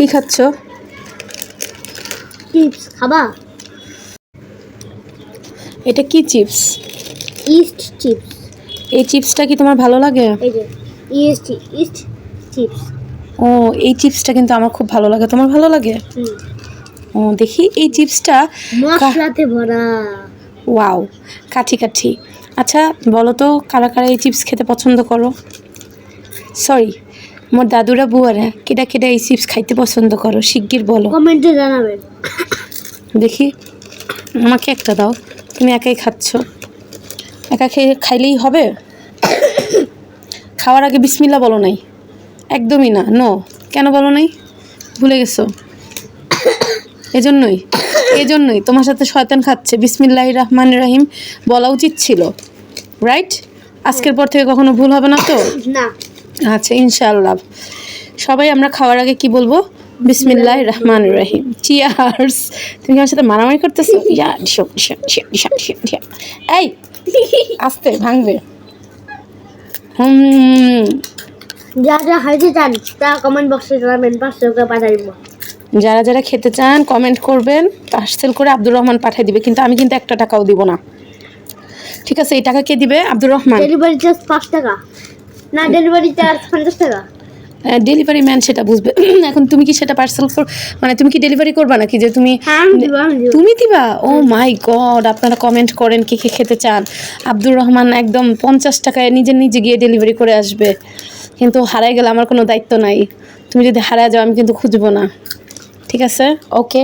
কি খাচ্ছ? চিপস খাবা? এটা কি চিপস? East chips. এই চিপসটা কি তোমার ভালো লাগে? এই যে ইস্ট ইস্ট চিপস। ও এই চিপসটা কিন্তু আমার খুব ভালো লাগে। তোমার ভালো লাগে? ও দেখি এই চিপসটা মশলাতে ভরা। ওয়াও কাঠি কাঠি। আচ্ছা বলো তো কারা কারা এই চিপস খেতে পছন্দ করো? সরি মোর দাদুরা বুয়ারা কেডা কেডা এই চিপস খাইতে পছন্দ করো? শিগগির বলো। কমেন্টে জানাবেন দেখি আমাকে একটা দাও। তুমি একাই খাচ্ছ। একা খেয়ে খাইলেই হবে? খাওয়ার আগে বিসমিল্লা বলো নাই। একদমই না নো। কেন বলো নাই? ভুলে গেছো? এজন্যই এজন্যই তোমার সাথে শয়তান খাচ্ছে। বিসমিল্লাহ রহমান রাহিম বলা উচিত ছিল। রাইট আজকের পর থেকে কখনো ভুল হবে না তো? না। আচ্ছা ইনশাআল্লাহ। সবাই আমরা খাওয়ার আগে কি বলব? বিসমিল্লাহ রহমান রহিম। চিয়ার্স তুমি আমার সাথে মারামারি করতেছো। এই আস্তে ভাঙবে। হুম। যা যা খাইতে চান তা কমেন্ট বক্সে জানাবেন পাঁচশো টাকা পাঠাই দিব। যারা যারা খেতে চান কমেন্ট করবেন। পার্সেল করে আব্দুর রহমান পাঠিয়ে দিবে। কিন্তু আমি কিন্তু একটা টাকাও দিব না। ঠিক আছে এই টাকা কে দিবে? আব্দুর রহমান। ডেলিভারি চার্জ পাঁচ টাকা। না ডেলিভারি চার্জ পঞ্চাশ টাকা? ডেলিভারি ম্যান সেটা বুঝবে। এখন তুমি কি সেটা পার্সেল কর মানে তুমি কি ডেলিভারি করবা নাকি? যে তুমি হ্যাঁ তুমি দিবা? ও মাই গড আপনারা কমেন্ট করেন কে কে খেতে চান। আব্দুর রহমান একদম পঞ্চাশ টাকায় নিজে নিজে গিয়ে ডেলিভারি করে আসবে। কিন্তু হারাই গেলে আমার কোনো দায়িত্ব নাই। তুমি যদি হারায় যাও আমি কিন্তু খুঁজবো না। ঠিক আছে? ওকে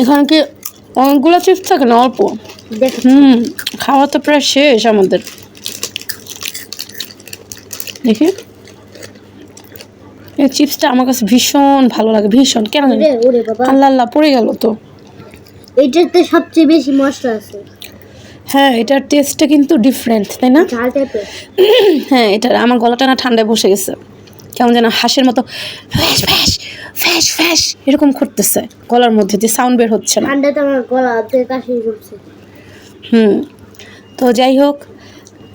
এখানে কি অনেকগুলো চিপস থাকে না অল্প? হুম খাওয়া তো প্রায় শেষ আমাদের। দেখি। এই চিপসটা আমার কাছে ভীষণ ভালো লাগে ভীষণ। কেন জানি? আল্লাহ আল্লাহ পড়ে গেল তো। এইটাতে সবচেয়ে বেশি মশলা আছে। হ্যাঁ এটার টেস্টটা কিন্তু ডিফারেন্ট তাই না? হ্যাঁ এটা আমার গলাটা না ঠান্ডায় বসে গেছে। কেমন যেন হাঁসের মতো ফ্যাস ফ্যাস ফ্যাস ফ্যাস এরকম করতেছে গলার মধ্যে যে সাউন্ড বের হচ্ছে না। ঠান্ডাতে আমার গলা থেকে কাশি করছে। হুম তো যাই হোক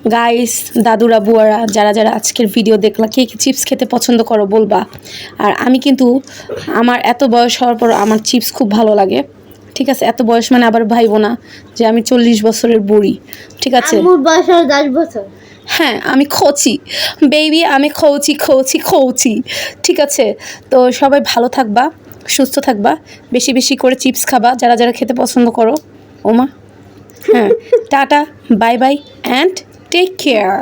গাইস দাদুরা বুয়ারা যারা যারা আজকের ভিডিও দেখলা কে কি চিপস খেতে পছন্দ করো বলবা। আর আমি কিন্তু আমার এত বয়স হওয়ার পর আমার চিপস খুব ভালো লাগে। ঠিক আছে এত বয়স মানে আবার ভাইবো না যে আমি চল্লিশ বছরের বুড়ি। ঠিক আছে? বছর। হ্যাঁ আমি খোঁচি। বেবি আমি খোঁচি খোঁচি খোঁচি। ঠিক আছে? তো সবাই ভালো থাকবা সুস্থ থাকবা বেশি বেশি করে চিপস খাবা যারা যারা খেতে পছন্দ করো। ওমা হ্যাঁ tata bye bye and take care